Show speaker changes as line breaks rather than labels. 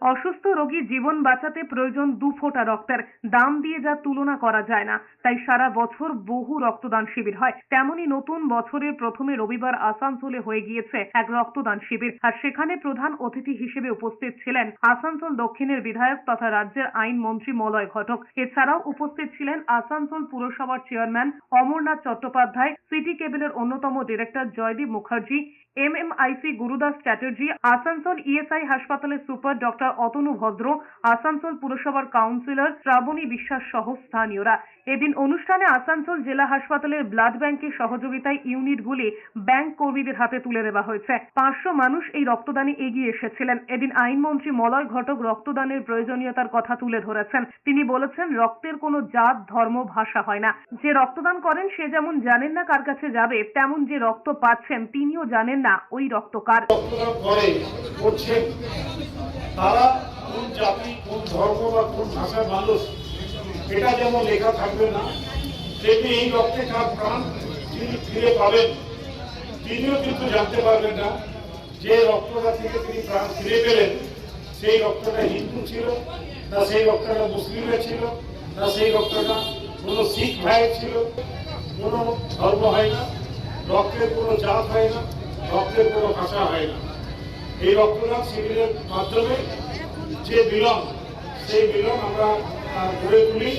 অসুস্থ রোগীর জীবন বাঁচাতে প্রয়োজন দু ফোঁটা রক্তের। দাম দিয়ে যা তুলনা করা যায় না, তাই সারা বছর বহু রক্তদান শিবির হয়। তেমনি নতুন বছরের প্রথমে রবিবার আসানসোলে হয়ে গিয়েছে এক রক্তদান শিবির। আর সেখানে প্রধান অতিথি হিসেবে উপস্থিত ছিলেন আসানসোল দক্ষিণের বিধায়ক তথা রাজ্যের আইন মন্ত্রী মলয় ঘটক। এছাড়াও উপস্থিত ছিলেন আসানসোল পুরসভার চেয়ারম্যান অমরনাথ চট্টোপাধ্যায়, সিটি কেবলের অন্যতম director Joydeep Mukherjee MMIC Gurudas Chatterjee Asansol ESI হাসপাতালের সুপার ডক্টর অতনু ভদ্র আসানসোল পুরসভার কাউন্সিলর শ্রাবণী বিশ্বাস সহ স্থানীয়রা এদিন অনুষ্ঠানে আসানসোল জেলা হাসপাতালের ব্লাড ব্যাংকের সহযোগিতায় ইউনিটগুলি ব্যাংক কর্মীদের হাতে তুলে দেওয়া হয়েছে। পাঁচশো মানুষ এই রক্তদানে এগিয়ে এসেছিলেন। এদিন আইনমন্ত্রী মলয় ঘটক রক্তদানের প্রয়োজনীয়তার কথা তুলে ধরেছেন। তিনি বলেছেন, রক্তের কোনো জাত, ধর্ম, ভাষা হয় না। যে রক্তদান করেন, সে যেমন জানেন না কার কাছে যাবে, তেমন যে রক্ত পাচ্ছেন, তিনিও জানেন না, ওই রক্ত কার
রক্তদান করে করছেন তারা কোন কোন ধর্ম বা কোন ভাষার মানুষ এটা যেমন লেখা থাকবে না এই রক্তে ফিরে পাবেন। তিনিও কিন্তু জানতে পারবেন না যে রক্তটা থেকে তিনি প্রাণ ফিরে পেলেন। সেই রক্তটা হিন্দু ছিল, না সেই রক্তটা মুসলিমের ছিল, না সেই রক্তটা কোনো শিখ ভাইয়ের ছিল। কোনো ধর্ম হয় না, রক্তের কোনো জাত হয় না। রক্তের কোনো ভাষা হয় না। এই রক্তদান শিবিরের মাধ্যমে যে মিলন সেই মিলন আমরা গড়ে তুলি।